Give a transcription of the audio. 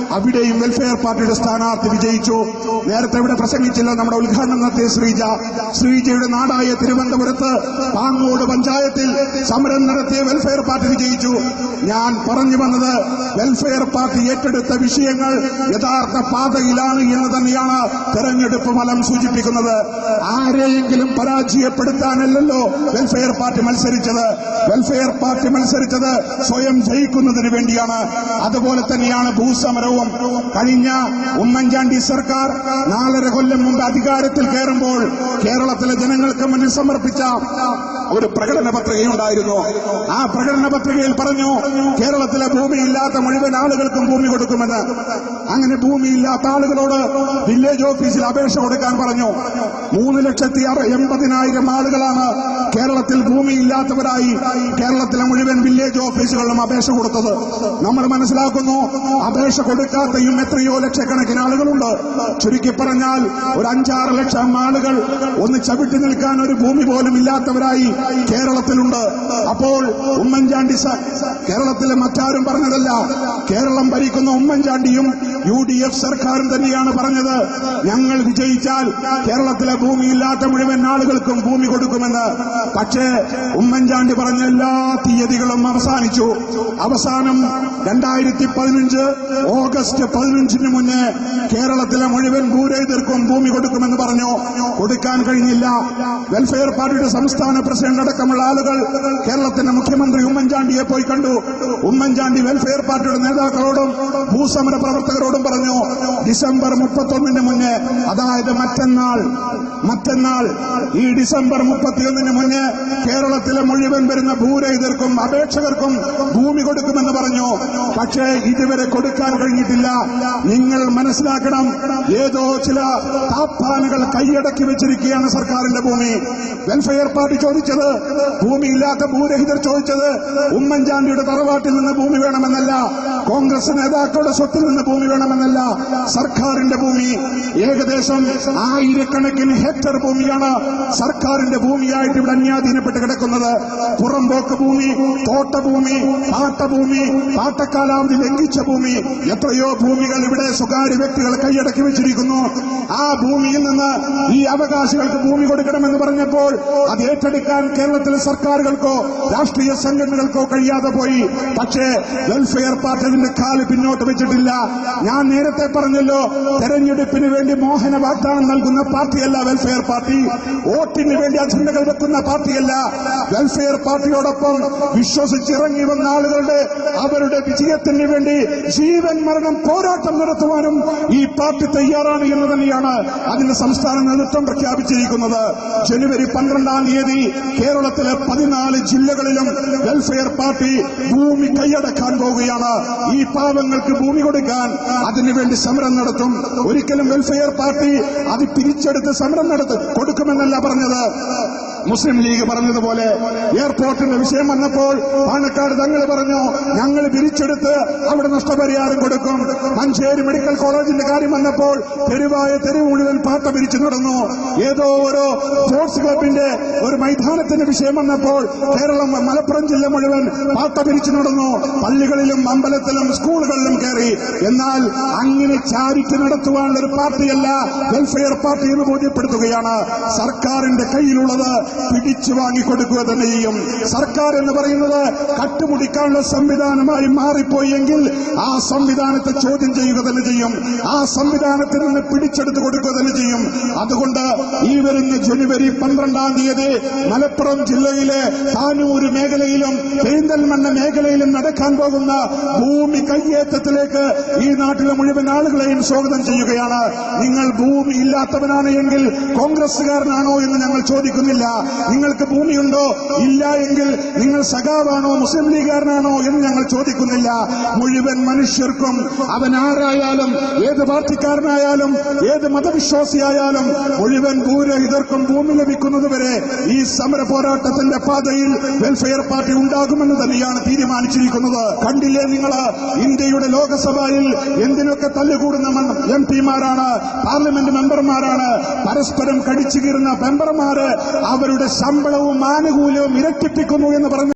അവിടെയും വെൽഫെയർ പാർട്ടിയുടെ സ്ഥാനാർത്ഥി വിജയിച്ചു. നേരത്തെ ഇവിടെ പ്രസംഗിച്ചില്ല നമ്മുടെ ഉദ്ഘാടനം നടത്തിയ ശ്രീജ. ശ്രീജയുടെ നാടായ തിരുവനന്തപുരത്ത് പാങ്ങോട് പഞ്ചായത്തിൽ സമരം നടത്തിയ വെൽഫെയർ പാർട്ടി വിജയിച്ചു. ഞാൻ പറഞ്ഞു വന്നത് വെൽഫെയർ പാർട്ടി ഏറ്റെടുത്ത വിഷയങ്ങൾ യഥാർത്ഥ പാതയിലാണ് എന്ന് തന്നെയാണ് തെരഞ്ഞെടുപ്പ് ഫലം സൂചിപ്പിക്കുന്നത്. ആരെയെങ്കിലും പരാജയപ്പെടുത്താനല്ലല്ലോ വെൽഫെയർ പാർട്ടി മത്സരിച്ചത്. വെൽഫെയർ പാർട്ടി മത്സരിച്ചത് സ്വയം ജയിക്കുന്നതിന് വേണ്ടിയാണ്. അതുപോലെ തന്നെയാണ് ഭൂസമരവും കഴിഞ്ഞ ഉമ്മൻചാണ്ടി സർക്കാർ നാലര കൊല്ലം മുമ്പ് അധികാരത്തിൽ കയറുമ്പോൾ കേരളത്തിലെ ജനങ്ങൾക്ക് മുന്നിൽ സമർപ്പിച്ച ഒരു പ്രകടന പത്രികയുണ്ടായിരുന്നു. ആ പ്രകടന പത്രികയിൽ പറഞ്ഞു കേരളത്തിലെ ഭൂമിയില്ലാത്ത മുഴുവൻ ആളുകൾക്കും ഭൂമി കൊടുക്കുമെന്ന്. അങ്ങനെ ഭൂമിയില്ലാത്ത ആളുകളോട് വില്ലേജ് ഓഫീസിൽ അപേക്ഷ കൊടുക്കാൻ പറഞ്ഞു. മൂന്ന് ലക്ഷത്തി എൺപതിനായിരം ആളുകളാണ് കേരളത്തിൽ ഭൂമിയില്ലാത്തവരായി കേരളത്തിലെ മുഴുവൻ വില്ലേജ് ഓഫീസുകളിലും അപേക്ഷ കൊടുത്തത്. നമ്മൾ മനസ്സിലാക്കുന്നു അപേക്ഷ കൊടുക്കാത്തയും എത്രയോ ലക്ഷക്കണക്കിന് ആളുകളുണ്ട്? ചുരുക്കി പറഞ്ഞാൽ ഒരു അഞ്ചാറ് ലക്ഷം ആളുകൾ ഒന്ന് ചവിട്ടി നിൽക്കാൻ ഒരു ഭൂമി പോലും ഇല്ലാത്തവരായി കേരളത്തിലുണ്ട്. അപ്പോൾ ഉമ്മൻചാണ്ടി കേരളത്തിലെ മറ്റാരും പറഞ്ഞതല്ല കേരളം ഭരിക്കുന്ന ഉമ്മൻചാണ്ടിയും യു ഡി എഫ് സർക്കാരും തന്നെയാണ് പറഞ്ഞത്. ഞങ്ങൾ വിജയിച്ചാൽ കേരളത്തിലെ ഭൂമിയില്ലാത്ത മുഴുവൻ ആളുകൾക്കും ഭൂമി കൊടുക്കുമെന്ന്. പക്ഷേ ഉമ്മൻചാണ്ടി പറഞ്ഞ എല്ലാ തീയതികളും അവസാനിച്ചു. അവസാനം രണ്ടായിരത്തി പതിനഞ്ച് ഓഗസ്റ്റ് പതിനഞ്ചിന് മുന്നേ കേരളത്തിലെ മുഴുവൻ ഭൂരഹിതർക്കും ഭൂമി കൊടുക്കുമെന്ന് പറഞ്ഞു. കൊടുക്കാൻ കഴിഞ്ഞില്ല. വെൽഫെയർ പാർട്ടിയുടെ സംസ്ഥാന പ്രസിഡന്റ് അടക്കമുള്ള ആളുകൾ കേരളത്തിന്റെ മുഖ്യമന്ത്രി ഉമ്മൻചാണ്ടിയെ പോയി കണ്ടു. ഉമ്മൻചാണ്ടി വെൽഫെയർ പാർട്ടിയുടെ നേതാക്കളോടും ഭൂസമര പ്രവർത്തകരോടും പറഞ്ഞു ഡിസംബർ മുപ്പത്തൊന്നിന് മുന്നേ അതായത് മറ്റന്നാൾ മറ്റന്നാൾ ഈ ഡിസംബർ മുപ്പത്തിയൊന്നിന് മുന്നേ കേരളത്തിലെ മുഴുവൻ വരുന്ന ഭൂരഹിതർക്കും അപേക്ഷകർക്കും ഭൂമി കൊടുക്കുമെന്ന് പറഞ്ഞു. പക്ഷേ ഇതുവരെ കൊടുക്കാൻ കഴിഞ്ഞിട്ടില്ല. നിങ്ങൾ മനസ്സിലാക്കണം ഏതോ ചില താപ്പാനുകൾ കൈയടക്കി വെച്ചിരിക്കുകയാണ് സർക്കാരിന്റെ ഭൂമി. വെൽഫെയർ പാർട്ടി ചോദിച്ചത് ഭൂമിയില്ലാത്ത ഭൂരഹിതർ ചോദിച്ചത് ഉമ്മൻചാണ്ടിയുടെ തറവാട്ടിൽ നിന്ന് ഭൂമി വേണമെന്നല്ല കോൺഗ്രസ് നേതാക്കളുടെ സ്വത്തിൽ നിന്ന് ഭൂമി വേണമെന്നല്ല സർക്കാരിന്റെ ഭൂമി. ഏകദേശം ആയിരക്കണക്കിന് ഹെക്ടർ ഭൂമിയാണ് സർക്കാരിന്റെ ഭൂമിയായിട്ട് ഇവിടെ അന്യാധീനപ്പെട്ട് കിടക്കുന്നത്. പുറംപോക്ക് ഭൂമി തോട്ടഭൂമി പാട്ടഭൂമി പാട്ടക്കാലാവധി ലംഘിച്ച ഭൂമി. എത്രയോ ഭൂമികൾ ഇവിടെ സ്വകാര്യ വ്യക്തികൾ കൈയടക്കി വെച്ചിരിക്കുന്നു. ആ ഭൂമിയിൽ നിന്ന് ഈ അവകാശികൾക്ക് ഭൂമി കൊടുക്കണമെന്ന് പറഞ്ഞപ്പോൾ അത് ഏറ്റെടുക്കാൻ കേരളത്തിലെ സർക്കാരുകൾക്കോ രാഷ്ട്രീയ സംഘടനകൾക്കോ കഴിയാതെ പോയി. പക്ഷേ വെൽഫെയർ പാർട്ടി അതിന്റെ കാൽ പിന്നോട്ട് വെച്ചിട്ടില്ല. ഞാൻ നേരത്തെ പറഞ്ഞല്ലോ തെരഞ്ഞെടുപ്പിന് വേണ്ടി മോഹന വാഗ്ദാനം നൽകുന്ന പാർട്ടിയല്ല വെൽഫെയർ പാർട്ടി വോട്ടിന് വേണ്ടി അജണ്ടകൾ വെക്കുന്ന പാർട്ടിയല്ല വെൽഫെയർ പാർട്ടിയോടൊപ്പം വിശ്വസിച്ചിറങ്ങി വന്ന ആളുകളുടെ അവരുടെ വിജയത്തിന് വേണ്ടി ജീവൻ മരണം പോരാട്ടം നടത്തുവാനും ഈ പാർട്ടി തയ്യാറാണ് എന്ന് തന്നെയാണ് അതിന്റെ സംസ്ഥാന നേതൃത്വം പ്രഖ്യാപിച്ചിരിക്കുന്നത്. ജനുവരി പന്ത്രണ്ടാം തീയതി കേരളത്തിലെ പതിനാല് ജില്ലകളിലും വെൽഫെയർ പാർട്ടി ഭൂമി കൈയടക്കാൻ പോവുകയാണ്. ഈ പാവങ്ങൾക്ക് ഭൂമി കൊടുക്കാൻ അതിനുവേണ്ടി സമരം നടത്തും. ഒരിക്കലും വെൽഫെയർ പാർട്ടി അത് തിരിച്ചെടുത്ത് സമരം നടത്തും കൊടുക്കുമെന്നല്ല പറഞ്ഞത്. മുസ്ലിം ലീഗ് പറഞ്ഞതുപോലെ എയർപോർട്ടിന്റെ വിഷയം വന്നപ്പോൾ പാണക്കാട് തങ്ങൾ പറഞ്ഞു ഞങ്ങൾ പിരിച്ചെടുത്ത് അവിടെ നഷ്ടപരിഹാരം കൊടുക്കും. മഞ്ചേരി മെഡിക്കൽ കോളേജിന്റെ കാര്യം വന്നപ്പോൾ തെരുവായ തെരുവ് മുഴുവൻ പാട്ട പിരിച്ചു നടന്നു. ഏതോ ഒരു സ്പോർട്സ് ക്ലബിന്റെ ഒരു മൈതാനത്തിന്റെ വിഷയം വന്നപ്പോൾ കേരളം മലപ്പുറം ജില്ല മുഴുവൻ പാട്ട പിരിച്ചു നടന്നു. പള്ളികളിലും അമ്പലത്തിലും സ്കൂളുകളിലും കയറി. എന്നാൽ അങ്ങനെ ചാരിറ്റി നടത്തുവാനുള്ള ഒരു പാർട്ടിയല്ല വെൽഫെയർ പാർട്ടി എന്ന് ബോധ്യപ്പെടുത്തുകയാണ് സർക്കാരിന്റെ കയ്യിലുള്ളത്. പിടിച്ചു വാങ്ങിക്കൊടുക്കുക തന്നെ ചെയ്യും. സർക്കാർ എന്ന് പറയുന്നത് കട്ടുമുടിക്കാനുള്ള സംവിധാനമായി മാറിപ്പോയി എങ്കിൽ ആ സംവിധാനത്തെ ചോദ്യം ചെയ്യുക തന്നെ ചെയ്യും. ആ സംവിധാനത്തിൽ നിന്ന് പിടിച്ചെടുത്ത് കൊടുക്കുക തന്നെ ചെയ്യും. അതുകൊണ്ട് ഈ വരുന്ന ജനുവരി പന്ത്രണ്ടാം തീയതി മലപ്പുറം ജില്ലയിലെ താനൂര് മേഖലയിലും പെരിന്തൽമണ്ണ മേഖലയിലും നടക്കാൻ പോകുന്ന ഭൂമി കയ്യേറ്റത്തിലേക്ക് ഈ നാട്ടിലെ മുഴുവൻ ആളുകളെയും സ്വാഗതം ചെയ്യുകയാണ്. നിങ്ങൾ ഭൂമി ഇല്ലാത്തവനാണ് എങ്കിൽ കോൺഗ്രസുകാരനാണോ എന്ന് ഞങ്ങൾ ചോദിക്കുന്നില്ല. നിങ്ങൾക്ക് ഭൂമിയുണ്ടോ? ഇല്ല എങ്കിൽ നിങ്ങൾ സഖാവാണോ മുസ്ലിം ലീഗുകാരനാണോ എന്ന് ഞങ്ങൾ ചോദിക്കുന്നില്ല. മുഴുവൻ മനുഷ്യർക്കും അവൻ ആരായാലും ഏത് പാർട്ടിക്കാരനായാലും ഏത് മതവിശ്വാസിയായാലും മുഴുവൻ ഭൂരഹിതർക്കും ഭൂമി ലഭിക്കുന്നതുവരെ ഈ സമര പോരാട്ടത്തിന്റെ പാതയിൽ വെൽഫെയർ പാർട്ടി ഉണ്ടാകുമെന്ന് തന്നെയാണ് തീരുമാനിച്ചിരിക്കുന്നത്. കണ്ടില്ലേ നിങ്ങൾ ഇന്ത്യയുടെ ലോകസഭയിൽ എന്തിനൊക്കെ തല്ലുകൂടുന്ന എം പിമാരാണ് പാർലമെന്റ് മെമ്പർമാരാണ് പരസ്പരം കടിച്ചു കീറുന്ന മെമ്പർമാര് അവരുടെ ശമ്പളവും ആനുകൂല്യവും ഇരട്ടിപ്പിക്കുന്നു എന്ന് പറഞ്ഞു